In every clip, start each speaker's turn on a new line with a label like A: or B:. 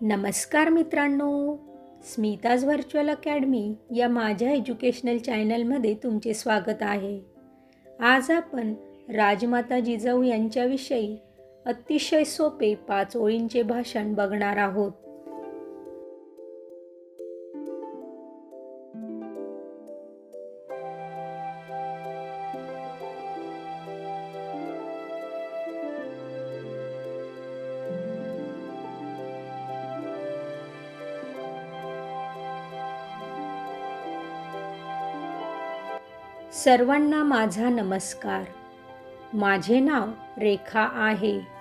A: नमस्कार मित्रांनो Smita's virtual academy या माझ्या एज्युकेशनल चॅनलमध्ये तुमचे स्वागत आहे. आज आपण राजमाता जिजाऊ यांच्याविषयी अतिशय सोपे पाच ओळींचे भाषण बघणार आहोत. सर्वांना माझा नमस्कार. माझे नाव रेखा आहे.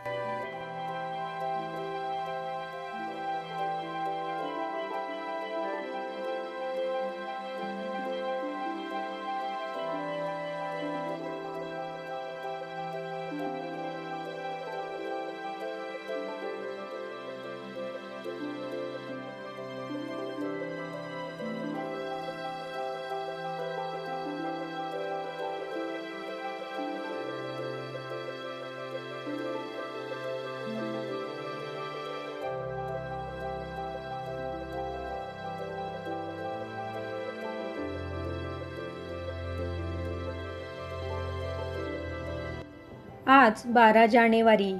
A: आज बारा जानेवारी.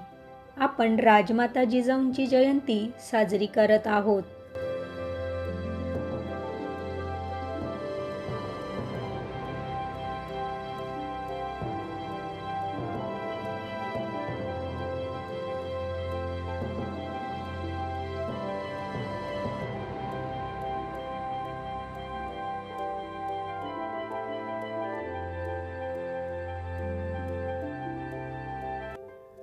A: आपण राजमाता जिजाऊंची जयंती साजरी करत आहोत.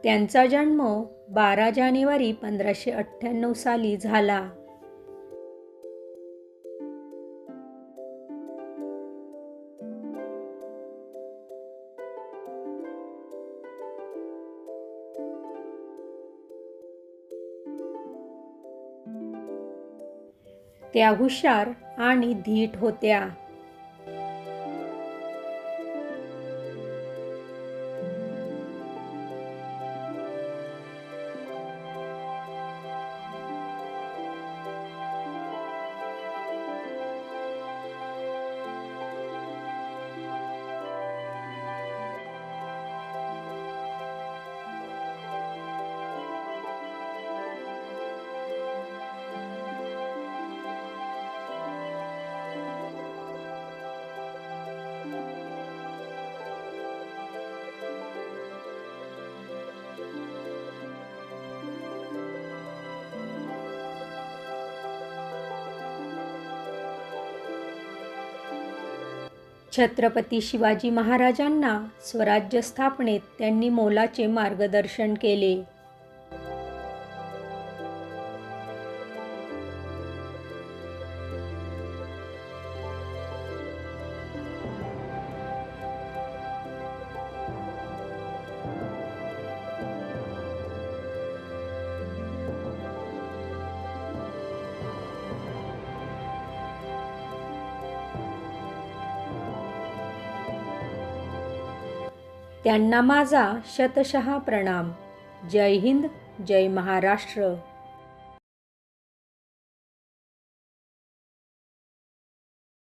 A: त्यांचा जन्म बारा जानेवारी पंधराशे अठ्ठ्याण्णव साली झाला. त्या हुशार आणि धीट होत्या. छत्रपती शिवाजी महाराजांना स्वराज्य स्थापनेत त्यांनी मोलाचे मार्गदर्शन केले. त्यांना माझा शतशः प्रणाम. जय हिंद जय महाराष्ट्र.